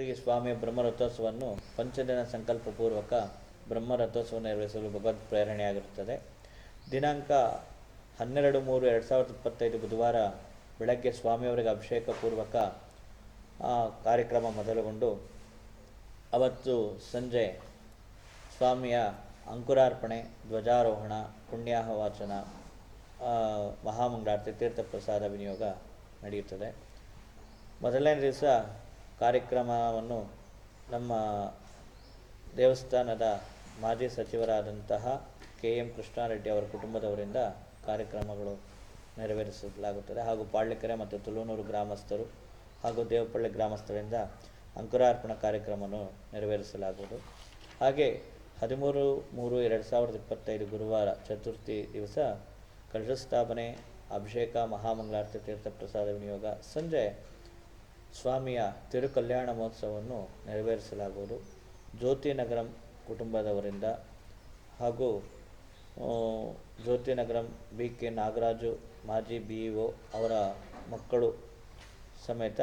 ಶ್ರೀ ಸ್ವಾಮಿಯ ಬ್ರಹ್ಮರಥೋತ್ಸವವನ್ನು ಪಂಚದಿನ ಸಂಕಲ್ಪಪೂರ್ವಕ ಬ್ರಹ್ಮರಥೋತ್ಸವ ನಿರ್ವಹಿಸಲು ಭಗವದ್ ಪ್ರೇರಣೆಯಾಗಿರುತ್ತದೆ. ದಿನಾಂಕ ಹನ್ನೆರಡು ಮೂರು ಎರಡು ಸಾವಿರದ ಇಪ್ಪತ್ತೈದು ಬುಧವಾರ ಬೆಳಗ್ಗೆ ಸ್ವಾಮಿಯವರಿಗೆ ಅಭಿಷೇಕ ಪೂರ್ವಕ ಕಾರ್ಯಕ್ರಮ ಮೊದಲುಗೊಂಡು ಅವತ್ತು ಸಂಜೆ ಸ್ವಾಮಿಯ ಅಂಕುರಾರ್ಪಣೆ, ಧ್ವಜಾರೋಹಣ ಪುಣ್ಯಾಹ ವಾಚನ ಮಹಾಮಂಗಳಾರತಿ ತೀರ್ಥಪ್ರಸಾದ ವಿನಿಯೋಗ ನಡೆಯುತ್ತದೆ. ಮೊದಲನೇ ದಿವಸ ಕಾರ್ಯಕ್ರಮವನ್ನು ನಮ್ಮ ದೇವಸ್ಥಾನದ ಮಾಜಿ ಸಚಿವರಾದಂತಹ ಕೆ ಎಂ ಕೃಷ್ಣಾರೆಡ್ಡಿ ಅವರ ಕುಟುಂಬದವರಿಂದ ಕಾರ್ಯಕ್ರಮಗಳು ನೆರವೇರಿಸಲಾಗುತ್ತದೆ. ಹಾಗೂ ಪಾಳ್ಯಕೆರೆ ಮತ್ತು ತುಳುನೂರು ಗ್ರಾಮಸ್ಥರು ಹಾಗೂ ದೇವಪಳ್ಳಿ ಗ್ರಾಮಸ್ಥರಿಂದ ಅಂಕುರಾರ್ಪಣ ಕಾರ್ಯಕ್ರಮವನ್ನು ನೆರವೇರಿಸಲಾಗುವುದು. ಹಾಗೆ ಹದಿಮೂರು ಮೂರು ಎರಡು ಸಾವಿರದ ಇಪ್ಪತ್ತೈದು ಗುರುವಾರ ಚತುರ್ಥಿ ದಿವಸ ಕಲಶ ಸ್ಥಾಪನೆ, ಅಭಿಷೇಕ, ಮಹಾಮಂಗಳಾರತಿ ತೀರ್ಥಪ್ರಸಾದ ವಿನಿಯೋಗ, ಸಂಜೆ ಸ್ವಾಮಿಯ ತಿರುಕಲ್ಯಾಣ ಮಹೋತ್ಸವವನ್ನು ನೆರವೇರಿಸಲಾಗುವುದು. ಜ್ಯೋತಿನಗರಂ ಕುಟುಂಬದವರಿಂದ ಹಾಗೂ ಜ್ಯೋತಿನಗರಂ ಬಿ ಕೆ ನಾಗರಾಜು ಮಾಜಿ ಬಿ ಇ ಒ ಅವರ ಮಕ್ಕಳು ಸಮೇತ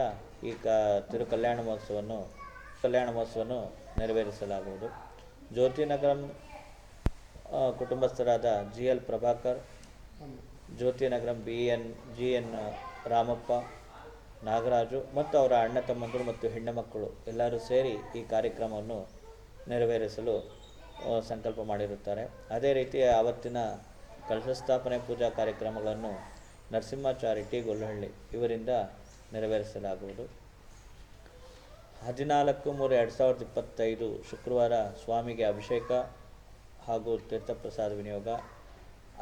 ಈ ಕ ತಿರುಕಲ್ಯಾಣ ಮಹೋತ್ಸವವನ್ನು ಕಲ್ಯಾಣ ಮಹೋತ್ಸವವನ್ನು ನೆರವೇರಿಸಲಾಗುವುದು. Jyothinagaram ಕುಟುಂಬಸ್ಥರಾದ G L Prabhakar Jyothinagaram B N G N Ramappa Nagaraju ಮತ್ತು ಅವರ ಅಣ್ಣ ತಮ್ಮಂದರು ಮತ್ತು ಹೆಣ್ಣು ಮಕ್ಕಳು ಎಲ್ಲರೂ ಸೇರಿ ಈ ಕಾರ್ಯಕ್ರಮವನ್ನು ನೆರವೇರಿಸಲು ಸಂಕಲ್ಪ ಮಾಡಿರುತ್ತಾರೆ. ಅದೇ ರೀತಿ ಆವತ್ತಿನ ಕಲಶ ಸ್ಥಾಪನೆ ಪೂಜಾ ಕಾರ್ಯಕ್ರಮಗಳನ್ನು ನರಸಿಂಹಾಚಾರಿ ಟಿ ಗೊಲ್ಲಹಳ್ಳಿ ಇವರಿಂದ ನೆರವೇರಿಸಲಾಗುವುದು. ಹದಿನಾಲ್ಕು ಮೂರು ಎರಡು ಸಾವಿರದ ಇಪ್ಪತ್ತೈದು ಶುಕ್ರವಾರ ಸ್ವಾಮಿಗೆ ಅಭಿಷೇಕ ಹಾಗೂ ತೀರ್ಥಪ್ರಸಾದ ವಿನಿಯೋಗ.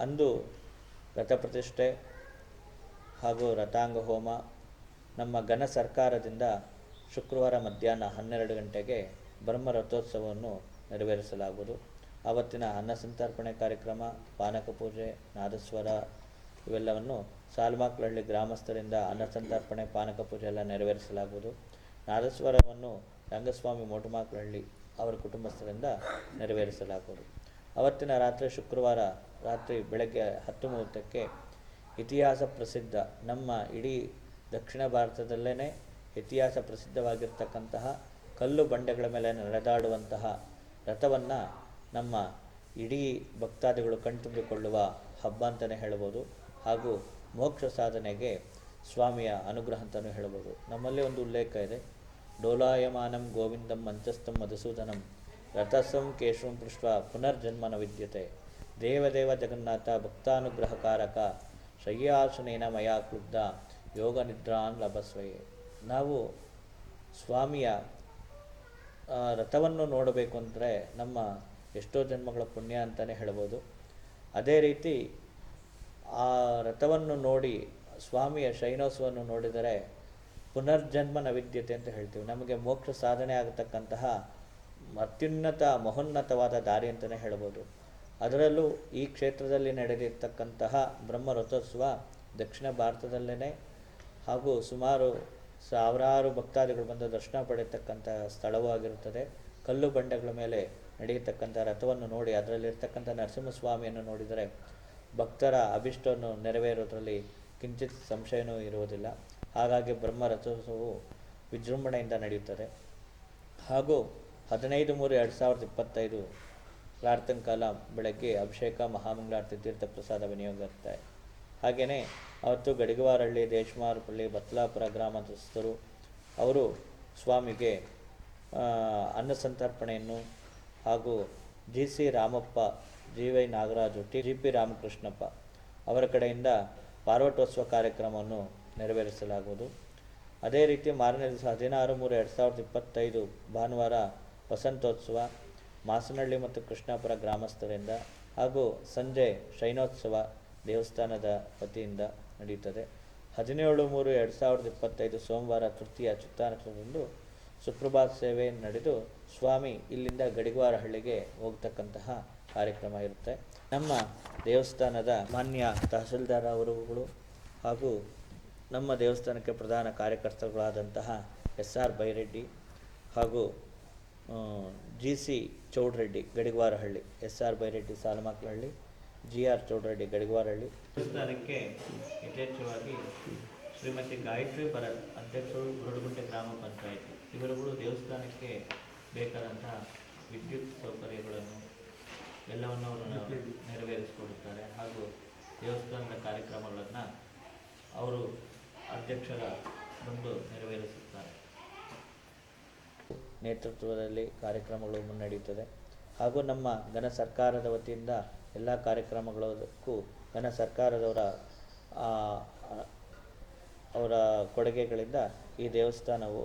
ಅಂದು ರಥಪ್ರತಿಷ್ಠೆ ಹಾಗೂ ರಥಾಂಗ ಹೋಮ ನಮ್ಮ ಘನ ಸರ್ಕಾರದಿಂದ ಶುಕ್ರವಾರ ಮಧ್ಯಾಹ್ನ ಹನ್ನೆರಡು ಗಂಟೆಗೆ ಬ್ರಹ್ಮ ರಥೋತ್ಸವವನ್ನು ನೆರವೇರಿಸಲಾಗುವುದು. ಆವತ್ತಿನ ಅನ್ನ ಸಂತರ್ಪಣೆ ಕಾರ್ಯಕ್ರಮ, ಪಾನಕ ಪೂಜೆ, ನಾದಸ್ವರ ಇವೆಲ್ಲವನ್ನು ಸಾಲ್ಮಾಕ್ಲಹಳ್ಳಿ ಗ್ರಾಮಸ್ಥರಿಂದ ಅನ್ನ ಸಂತರ್ಪಣೆ, ಪಾನಕ ಪೂಜೆ ಎಲ್ಲ ನೆರವೇರಿಸಲಾಗುವುದು. ನಾದಸ್ವರವನ್ನು ರಂಗಸ್ವಾಮಿ ಮೋಟುಮಾಕ್ಲಹಳ್ಳಿ ಅವರ ಕುಟುಂಬಸ್ಥರಿಂದ ನೆರವೇರಿಸಲಾಗುವುದು. ಅವತ್ತಿನ ರಾತ್ರಿ ಶುಕ್ರವಾರ ರಾತ್ರಿ ಬೆಳಗ್ಗೆ ಹತ್ತು ಮೂವತ್ತಕ್ಕೆ ಇತಿಹಾಸ ಪ್ರಸಿದ್ಧ ನಮ್ಮ ಇಡೀ ದಕ್ಷಿಣ ಭಾರತದಲ್ಲೇ ಇತಿಹಾಸ ಪ್ರಸಿದ್ಧವಾಗಿರ್ತಕ್ಕಂತಹ ಕಲ್ಲು ಬಂಡೆಗಳ ಮೇಲೆ ನಡೆದಾಡುವಂತಹ ರಥವನ್ನು ನಮ್ಮ ಇಡೀ ಭಕ್ತಾದಿಗಳು ಕಣ್ತುಂಬಿಕೊಳ್ಳುವ ಹಬ್ಬ ಅಂತಲೇ ಹೇಳ್ಬೋದು. ಹಾಗೂ ಮೋಕ್ಷ ಸಾಧನೆಗೆ ಸ್ವಾಮಿಯ ಅನುಗ್ರಹ ಅಂತಲೂ ಹೇಳ್ಬೋದು. ನಮ್ಮಲ್ಲಿ ಒಂದು ಉಲ್ಲೇಖ ಇದೆ. ಡೋಲಾಯಮಾನಂ ಗೋವಿಂದಂ ಮಂಚಸ್ಥಂ ಮಧುಸೂದನಂ ರಥಸಂ ಕೇಶವಂ ಪುಷ್ಪ ಪುನರ್ಜನ್ಮನ ವಿದ್ಯತೆ. ದೇವದೇವ ಜಗನ್ನಾಥ ಭಕ್ತಾನುಗ್ರಹಕಾರಕ ಶಯ್ಯಾಸನೇನ ಮಯಾ ಕ್ಲುಬ್ಧ ಯೋಗ ನಿದ್ರಾನ್ ಲಭಸ್ವಯೇ ನಾವು ಸ್ವಾಮಿಯ ರಥವನ್ನು ನೋಡಬೇಕು ಅಂದರೆ ನಮ್ಮ ಎಷ್ಟೋ ಜನ್ಮಗಳ ಪುಣ್ಯ ಅಂತಲೇ ಹೇಳ್ಬೋದು. ಅದೇ ರೀತಿ ಆ ರಥವನ್ನು ನೋಡಿ, ಸ್ವಾಮಿಯ ಶೈನೋತ್ಸವವನ್ನು ನೋಡಿದರೆ ಪುನರ್ಜನ್ಮ ನವಿದ್ಯತೆ ಅಂತ ಹೇಳ್ತೀವಿ. ನಮಗೆ ಮೋಕ್ಷ ಸಾಧನೆ ಆಗತಕ್ಕಂತಹ ಅತ್ಯುನ್ನತ, ಮಹೋನ್ನತವಾದ ದಾರಿ ಅಂತಲೇ ಹೇಳ್ಬೋದು. ಅದರಲ್ಲೂ ಈ ಕ್ಷೇತ್ರದಲ್ಲಿ ನಡೆದಿರ್ತಕ್ಕಂತಹ ಬ್ರಹ್ಮ ರಥೋತ್ಸವ ದಕ್ಷಿಣ ಭಾರತದಲ್ಲೇ ಹಾಗೂ ಸುಮಾರು ಸಾವಿರಾರು ಭಕ್ತಾದಿಗಳು ಬಂದು ದರ್ಶನ ಪಡೆಯತಕ್ಕಂಥ ಸ್ಥಳವೂ ಆಗಿರುತ್ತದೆ. ಕಲ್ಲು ಬಂಡೆಗಳ ಮೇಲೆ ನಡೆಯತಕ್ಕಂಥ ರಥವನ್ನು ನೋಡಿ, ಅದರಲ್ಲಿರ್ತಕ್ಕಂಥ ನರಸಿಂಹಸ್ವಾಮಿಯನ್ನು ನೋಡಿದರೆ ಭಕ್ತರ ಅಭಿಷ್ಟವನ್ನು ನೆರವೇರೋದ್ರಲ್ಲಿ ಕಿಂಚಿತ್ ಸಂಶಯನೂ ಇರುವುದಿಲ್ಲ. ಹಾಗಾಗಿ ಬ್ರಹ್ಮ ರಥೋತ್ಸವವು ವಿಜೃಂಭಣೆಯಿಂದ ನಡೆಯುತ್ತದೆ. ಹಾಗೂ ಹದಿನೈದು ಮೂರು ಎರಡು ಸಾವಿರದ ಇಪ್ಪತ್ತೈದು ಪ್ರಾರ್ಥನಕಾಲ ಬೆಳಗ್ಗೆ ಅಭಿಷೇಕ, ಮಹಾಮಂಗಳಾರತಿ, ತೀರ್ಥ ಪ್ರಸಾದ ವಿನಿಯೋಗ ಇರುತ್ತೆ ಹಾಗೆಯೇ ಅವತ್ತು ಗಡಿಗವಾರಹಳ್ಳಿ ದೇಶಮಾರಪಳ್ಳಿ ಬತ್ಲಾಪುರ ಗ್ರಾಮಸ್ಥರು ಅವರು ಸ್ವಾಮಿಗೆ ಅನ್ನ ಸಂತರ್ಪಣೆಯನ್ನು ಹಾಗೂ G C Ramappa, G Y Nagaraju, T, G P Ramakrishnappa ಅವರ ಕಡೆಯಿಂದ ಪಾರ್ವಟೋತ್ಸವ ಕಾರ್ಯಕ್ರಮವನ್ನು ನೆರವೇರಿಸಲಾಗುವುದು. ಅದೇ ರೀತಿ ಮಾರನೇ ದಿವಸ ಹದಿನಾರು ಮೂರು ಎರಡು ಸಾವಿರದ ಇಪ್ಪತ್ತೈದು ಭಾನುವಾರ ವಸಂತೋತ್ಸವ, ಮಾಸನಹಳ್ಳಿ ಮತ್ತು ಕೃಷ್ಣಾಪುರ ಗ್ರಾಮಸ್ಥರಿಂದ ಹಾಗೂ ಸಂಜೆ ಶೈನೋತ್ಸವ ದೇವಸ್ಥಾನದ ವತಿಯಿಂದ ನಡೆಯುತ್ತದೆ. ಹದಿನೇಳು ಮೂರು ಎರಡು ಸಾವಿರದ ಇಪ್ಪತ್ತೈದು ಸೋಮವಾರ ತೃತೀಯ ಚಿತ್ತಾನಕ್ಷರದಂದು ಸುಪ್ರಭಾತ್ ಸೇವೆ ನಡೆದು ಸ್ವಾಮಿ ಇಲ್ಲಿಂದ ಗಡಿಗವಾರಹಳ್ಳಿಗೆ ಹೋಗ್ತಕ್ಕಂತಹ ಕಾರ್ಯಕ್ರಮ ಇರುತ್ತೆ. ನಮ್ಮ ದೇವಸ್ಥಾನದ ಮಾನ್ಯ ತಹಸೀಲ್ದಾರ್ ಅವರುಗಳು ಹಾಗೂ ನಮ್ಮ ದೇವಸ್ಥಾನಕ್ಕೆ ಪ್ರಧಾನ ಕಾರ್ಯಕರ್ತರುಗಳಾದಂತಹ ಎಸ್ ಆರ್ ಬೈರೆಡ್ಡಿ ಹಾಗೂ G C Chowdreddy Gadigavarahalli S R Byreddy Salamaklahalli G R Chowdreddy Gadigavarahalli. ದೇವಸ್ಥಾನಕ್ಕೆ ಯಥೇಚ್ಛವಾಗಿ ಶ್ರೀಮತಿ ಗಾಯತ್ರಿ ಭರತ್ ಅಧ್ಯಕ್ಷರು ಗುರುಡುಗುಂಟೆ ಗ್ರಾಮ ಪಂಚಾಯಿತಿ. ಇವರುಗಳು ದೇವಸ್ಥಾನಕ್ಕೆ ಬೇಕಾದಂತಹ ವಿದ್ಯುತ್ ಸೌಕರ್ಯಗಳನ್ನು ಎಲ್ಲವನ್ನು ಅವರು ನೆರವೇರಿಸಿಕೊಡುತ್ತಾರೆ. ಹಾಗೂ ದೇವಸ್ಥಾನದ ಕಾರ್ಯಕ್ರಮಗಳನ್ನು ಅವರು ಅಧ್ಯಕ್ಷರ ಬಂದು ನೆರವೇರಿಸುತ್ತಾರೆ. ನೇತೃತ್ವದಲ್ಲಿ ಕಾರ್ಯಕ್ರಮಗಳು ಮುನ್ನಡೆಯುತ್ತದೆ. ಹಾಗೂ ನಮ್ಮ ಘನ ಸರ್ಕಾರದ ವತಿಯಿಂದ ಎಲ್ಲ ಕಾರ್ಯಕ್ರಮಗಳಕ್ಕೂ ಘನ ಸರ್ಕಾರದವರ ಅವರ ಕೊಡುಗೆಗಳಿಂದ ಈ ದೇವಸ್ಥಾನವು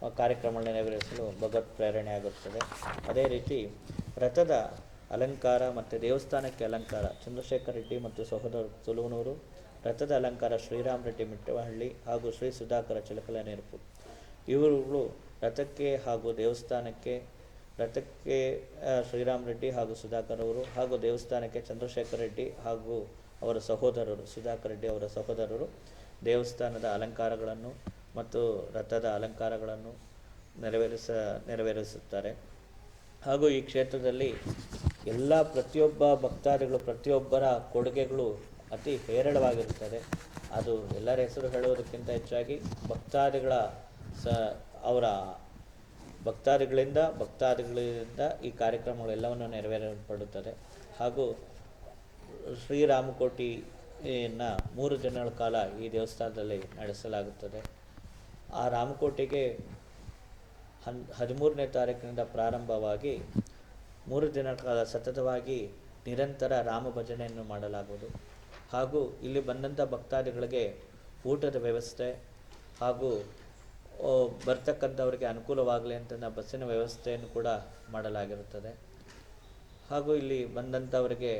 ಕಾರ್ಯಕ್ರಮಗಳನ್ನ ಕಾರ್ಯಕ್ರಮಗಳನ್ನು ನೆರವೇರಿಸಲು ಭಗವತ್ ಪ್ರೇರಣೆ ಆಗುತ್ತದೆ. ಅದೇ ರೀತಿ ರಥದ ಅಲಂಕಾರ ಮತ್ತು ದೇವಸ್ಥಾನಕ್ಕೆ ಅಲಂಕಾರ, ಚಂದ್ರಶೇಖರ್ ರೆಡ್ಡಿ ಮತ್ತು ಸಹೋದರ ತುಳುವನೂರು ರಥದ ಅಲಂಕಾರ ಶ್ರೀರಾಮ್ ರೆಡ್ಡಿ ಮಿಟ್ಟವಹಳ್ಳಿ ಹಾಗೂ ಶ್ರೀ ಸುಧಾಕರ ಚಿಲಕಲ ನೆರಪು ಇವರುಗಳು ರಥಕ್ಕೆ ಹಾಗೂ ದೇವಸ್ಥಾನಕ್ಕೆ ರಥಕ್ಕೆ ಶ್ರೀರಾಮ್ ರೆಡ್ಡಿ ಹಾಗೂ ಸುಧಾಕರ್ ಅವರು ಹಾಗೂ ದೇವಸ್ಥಾನಕ್ಕೆ ಚಂದ್ರಶೇಖರ್ ರೆಡ್ಡಿ ಹಾಗೂ ಅವರ ಸಹೋದರರು, ಸುಧಾಕರ್ ರೆಡ್ಡಿ ಅವರ ಸಹೋದರರು ದೇವಸ್ಥಾನದ ಅಲಂಕಾರಗಳನ್ನು ಮತ್ತು ರಥದ ಅಲಂಕಾರಗಳನ್ನು ನೆರವೇರಿಸ, ನೆರವೇರಿಸುತ್ತಾರೆ. ಹಾಗೂ ಈ ಕ್ಷೇತ್ರದಲ್ಲಿ ಎಲ್ಲ ಪ್ರತಿಯೊಬ್ಬ ಭಕ್ತಾದಿಗಳು, ಪ್ರತಿಯೊಬ್ಬರ ಕೊಡುಗೆಗಳು ಅತಿ ಹೇರಳವಾಗಿರುತ್ತದೆ. ಅದು ಎಲ್ಲರ ಹೆಸರು ಹೇಳುವುದಕ್ಕಿಂತ ಹೆಚ್ಚಾಗಿ ಭಕ್ತಾದಿಗಳ ಸ, ಅವರ ಭಕ್ತಾದಿಗಳಿಂದ ಭಕ್ತಾದಿಗಳಿಂದ ಈ ಕಾರ್ಯಕ್ರಮಗಳೆಲ್ಲವನ್ನು ನೆರವೇರಲ್ಪಡುತ್ತದೆ ಹಾಗೂ ಶ್ರೀರಾಮಕೋಟಿಯನ್ನು ಮೂರು ದಿನಗಳ ಕಾಲ ಈ ದೇವಸ್ಥಾನದಲ್ಲಿ ನಡೆಸಲಾಗುತ್ತದೆ. ಆ ರಾಮಕೋಟೆಗೆ ಹನ್, ಹದಿಮೂರನೇ ತಾರೀಕಿನಿಂದ ಪ್ರಾರಂಭವಾಗಿ ಮೂರು ದಿನಗಳ ಕಾಲ ಸತತವಾಗಿ ನಿರಂತರ ರಾಮ ಭಜನೆಯನ್ನು ಮಾಡಲಾಗುವುದು. ಹಾಗೂ ಇಲ್ಲಿ ಬಂದಂಥ ಭಕ್ತಾದಿಗಳಿಗೆ ಊಟದ ವ್ಯವಸ್ಥೆ ಹಾಗೂ ಬರ್ತಕ್ಕಂಥವರಿಗೆ ಅನುಕೂಲವಾಗಲಿ ಅಂತ ಬಸ್ಸಿನ ವ್ಯವಸ್ಥೆಯನ್ನು ಕೂಡ ಮಾಡಲಾಗಿರುತ್ತದೆ. ಹಾಗೂ ಇಲ್ಲಿ ಬಂದಂಥವರಿಗೆ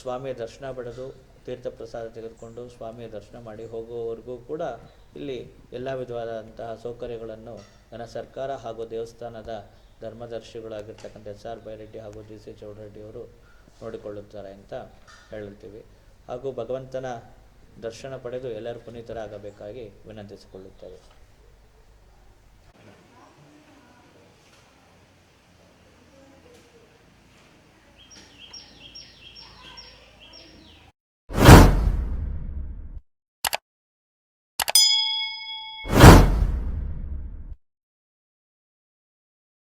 ಸ್ವಾಮಿಯ ದರ್ಶನ ಪಡೆದು ತೀರ್ಥ ಪ್ರಸಾದ ತೆಗೆದುಕೊಂಡು ಸ್ವಾಮಿಯ ದರ್ಶನ ಮಾಡಿ ಹೋಗುವವರೆಗೂ ಕೂಡ ಇಲ್ಲಿ ಎಲ್ಲ ವಿಧವಾದಂತಹ ಸೌಕರ್ಯಗಳನ್ನು ನನ್ನ ಸರ್ಕಾರ ಹಾಗೂ ದೇವಸ್ಥಾನದ ಧರ್ಮದರ್ಶಿಗಳಾಗಿರ್ತಕ್ಕಂಥ ಎಸ್ ಆರ್ ಬೈರೆಡ್ಡಿ ಹಾಗೂ ಡಿ ಸಿ ಚೌಡರೆಡ್ಡಿಯವರು ನೋಡಿಕೊಳ್ಳುತ್ತಾರೆ ಅಂತ ಹೇಳುತ್ತೀವಿ. ಹಾಗೂ ಭಗವಂತನ ದರ್ಶನ ಪಡೆದು ಎಲ್ಲರೂ ಪುನೀತರಾಗಬೇಕಾಗಿ ವಿನಂತಿಸಿಕೊಳ್ಳುತ್ತೇವೆ.